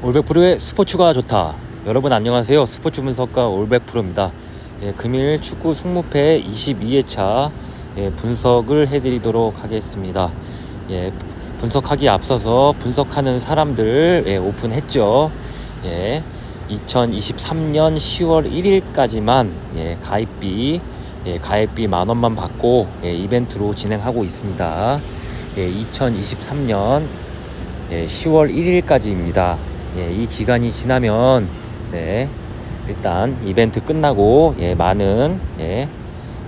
올백프로의 스포츠가 좋다. 여러분 안녕하세요. 스포츠 분석가 올백프로입니다. 예, 금일 축구 승무패 22회차 예, 분석을 해드리도록 하겠습니다. 예, 분석하기 앞서서 분석하는 사람들 예, 오픈했죠. 예, 2023년 10월 1일까지만 예, 가입비 예, 가입비 만 원만 받고 예, 이벤트로 진행하고 있습니다. 예, 2023년 예, 10월 1일까지입니다. 예, 이 기간이 지나면 네, 일단 이벤트 끝나고 예, 많은 예,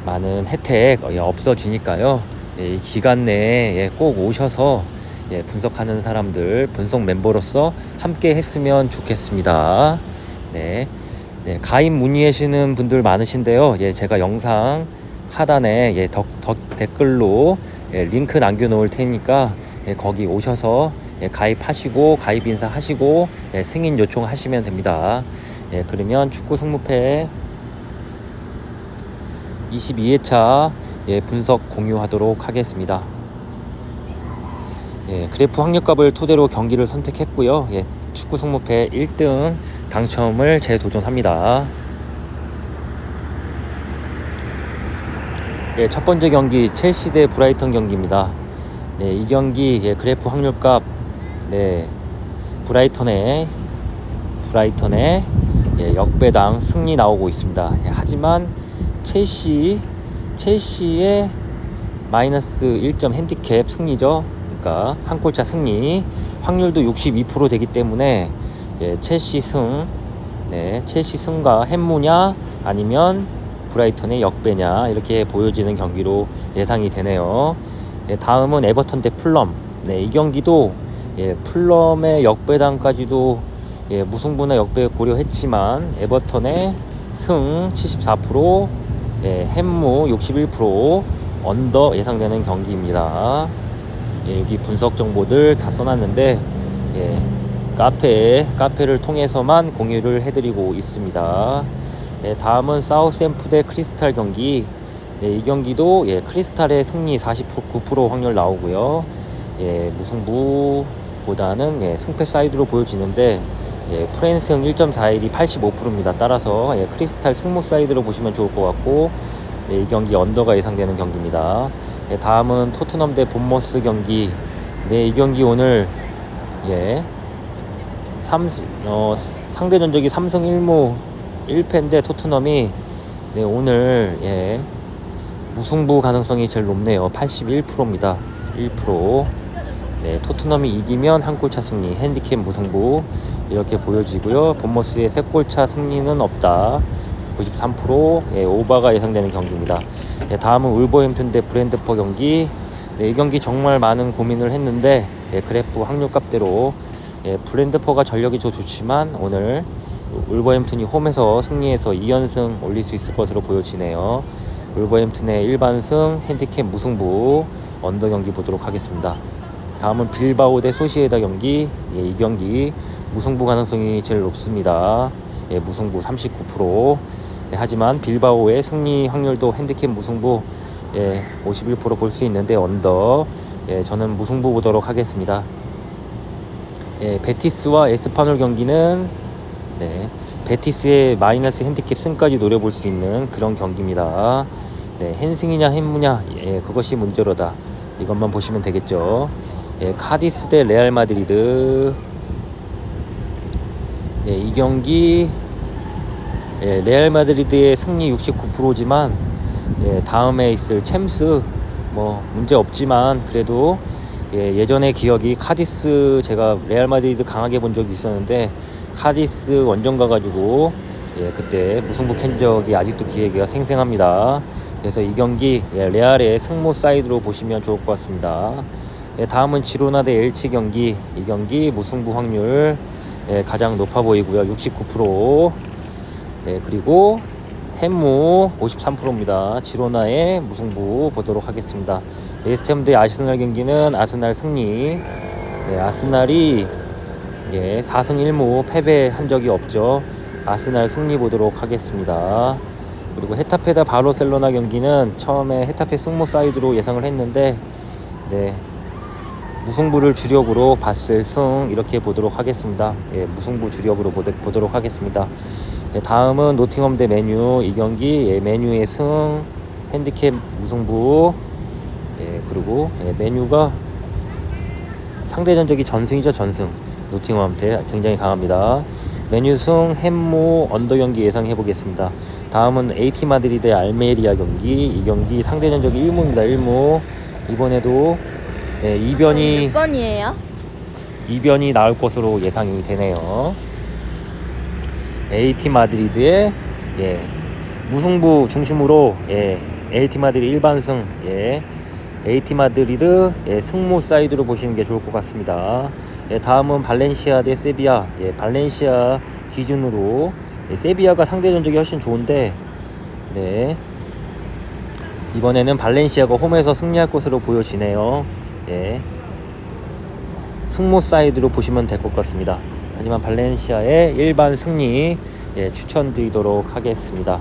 많은 혜택 예, 없어지니까요. 예, 이 기간 내에 예, 꼭 오셔서 예, 분석하는 사람들 분석 멤버로서 함께 했으면 좋겠습니다. 네, 네, 가입 문의하시는 분들 많으신데요. 예, 제가 영상 하단에 예, 덕, 덕 댓글로 예, 링크 남겨놓을 테니까 예, 거기 오셔서 예, 가입하시고 가입 인사 하시고 예, 승인 요청하시면 됩니다. 예, 그러면 축구 승무패 22회차 예, 분석 공유하도록 하겠습니다. 예, 그래프 확률값을 토대로 경기를 선택했고요. 예, 축구 승무패 1등 당첨을 재도전합니다. 예, 첫 번째 경기 첼시 대 브라이턴 경기입니다. 네, 이 경기 예, 그래프 확률값 네, 브라이턴의 브라이턴의 예, 역배당 승리 나오고 있습니다. 예, 하지만 첼시 첼시의 마이너스 1점 핸디캡 승리죠. 그러니까 한 골차 승리 확률도 62% 되기 때문에 예, 첼시 승, 네, 첼시 승과 햄무냐 아니면 브라이턴의 역배냐 이렇게 보여지는 경기로 예상이 되네요. 예, 다음은 에버턴 대 플럼. 네, 이 경기도 예, 플럼의 역배당까지도 예, 무승부나 역배 고려했지만 에버턴의 승 74%, 예, 햄무 61% 언더 예상되는 경기입니다. 예, 여기 분석 정보들 다 써놨는데 예, 카페 카페를 통해서만 공유를 해드리고 있습니다. 예, 다음은 사우스앰프 대 크리스탈 경기. 예, 이 경기도 예, 크리스탈의 승리 49% 확률 나오고요. 예, 무승부 보다는 예, 승패 사이드로 보여지는데 예, 프랜스형 1.41이 85%입니다. 따라서 예, 크리스탈 승무 사이드로 보시면 좋을 것 같고 예, 이 경기 언더가 예상되는 경기입니다. 예, 다음은 토트넘 대 본머스 경기. 네, 이 경기 오늘 예, 3, 어, 상대 전적이 3승 1무 1패인데 토트넘이 네, 오늘 예, 무승부 가능성이 제일 높네요. 81%입니다. 1%. 네, 토트넘이 이기면 한 골 차 승리, 핸디캡 무승부 이렇게 보여지고요. 본머스의 세 골 차 승리는 없다. 93% 예, 오바가 예상되는 경기입니다. 예, 다음은 울버햄튼 대 브랜드퍼 경기. 네, 이 경기 정말 많은 고민을 했는데 예, 그래프 확률값대로 예, 브랜드퍼가 전력이 더 좋지만 오늘 울버햄튼이 홈에서 승리해서 2연승 올릴 수 있을 것으로 보여지네요. 울버햄튼의 일반승 핸디캡 무승부 언더 경기 보도록 하겠습니다. 다음은 빌바오 대 소시에다 경기. 예, 이 경기 무승부 가능성이 제일 높습니다. 예, 무승부 39%. 예, 하지만 빌바오의 승리 확률도 핸디캡 무승부 예, 51%볼 수 있는데 언더. 예, 저는 무승부 보도록 하겠습니다. 예, 베티스와 에스파놀 경기는 네, 베티스의 마이너스 핸디캡 승까지 노려볼 수 있는 그런 경기입니다. 네, 핸승이냐 핸무냐 예, 그것이 문제로다. 이것만 보시면 되겠죠. 예, 카디스 대 레알 마드리드. 예, 이 경기 예, 레알 마드리드의 승리 69%지만 예, 다음에 있을 챔스 뭐 문제 없지만 그래도 예, 예전의 기억이 카디스 제가 레알 마드리드 강하게 본 적이 있었는데 카디스 원정 가가지고 예, 그때 무승부 캔 적이 아직도 기억이 생생합니다. 그래서 이 경기 예, 레알의 승모 사이드로 보시면 좋을 것 같습니다. 예, 다음은 지로나 대 엘치 경기. 이 경기 무승부 확률 예, 가장 높아 보이고요. 69% 네, 그리고 햄무 53%입니다. 지로나의 무승부 보도록 하겠습니다. 웨스트햄 대 아스날 경기는 아스날 승리. 네, 아스날이 예, 4승 1무 패배한 적이 없죠. 아스날 승리 보도록 하겠습니다. 그리고 헤타페다 바르셀로나 경기는 처음에 헤타페 승모 사이드로 예상을 했는데 네, 무승부를 주력으로 봤을 승 이렇게 보도록 하겠습니다. 예, 무승부 주력으로 보도, 보도록 하겠습니다. 예, 다음은 노팅엄 대 메뉴 이 경기 예, 메뉴의 승 핸디캡 무승부 예, 그리고 예, 메뉴가 상대 전적이 전승이죠 전승 노팅엄한테 굉장히 강합니다. 메뉴 승 햄모 언더 경기 예상해 보겠습니다. 다음은 AT 마드리드 알메리아 경기 이 경기 상대 전적이 1무입니다 1무 이번에도 예, 이변이 몇 번이에요? 이변이 나올 것으로 예상이 되네요. AT 마드리드의 예, 무승부 중심으로 예, AT 마드리드 일반승 예, AT 마드리드 예, 승무 사이드로 보시는 게 좋을 것 같습니다. 예, 다음은 발렌시아 대 세비야 예, 발렌시아 기준으로 예, 세비야가 상대 전적이 훨씬 좋은데 네 이번에는 발렌시아가 홈에서 승리할 것으로 보여지네요. 예. 승무 사이드로 보시면 될 것 같습니다. 하지만 발렌시아의 일반 승리 예, 추천드리도록 하겠습니다.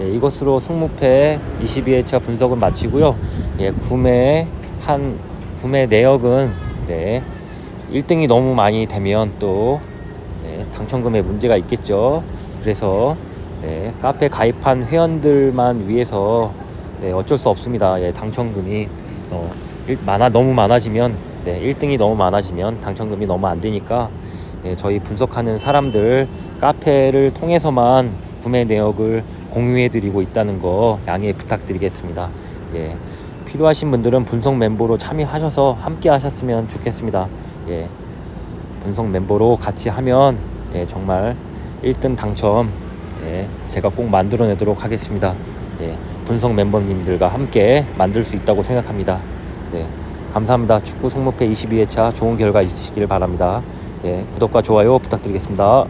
예, 이것으로 승무패 22회차 분석은 마치고요. 예, 구매 한 구매 내역은 네, 1등이 너무 많이 되면 또 네, 당첨금에 문제가 있겠죠. 그래서 네, 카페 가입한 회원들만 위해서 네, 어쩔 수 없습니다. 예, 당첨금이 어, 일- 많아 너무 많아지면 네, 1등이 너무 많아지면 당첨금이 너무 안 되니까 예, 저희 분석하는 사람들 카페를 통해서만 구매 내역을 공유해 드리고 있다는 거 양해 부탁드리겠습니다. 예. 필요하신 분들은 분석 멤버로 참여하셔서 함께 하셨으면 좋겠습니다. 예. 분석 멤버로 같이 하면 예, 정말 1등 당첨 예, 제가 꼭 만들어내도록 하겠습니다. 예, 분석 멤버님들과 함께 만들 수 있다고 생각합니다. 네, 감사합니다. 축구 승무패 22회차 좋은 결과 있으시길 바랍니다. 예, 구독과 좋아요 부탁드리겠습니다.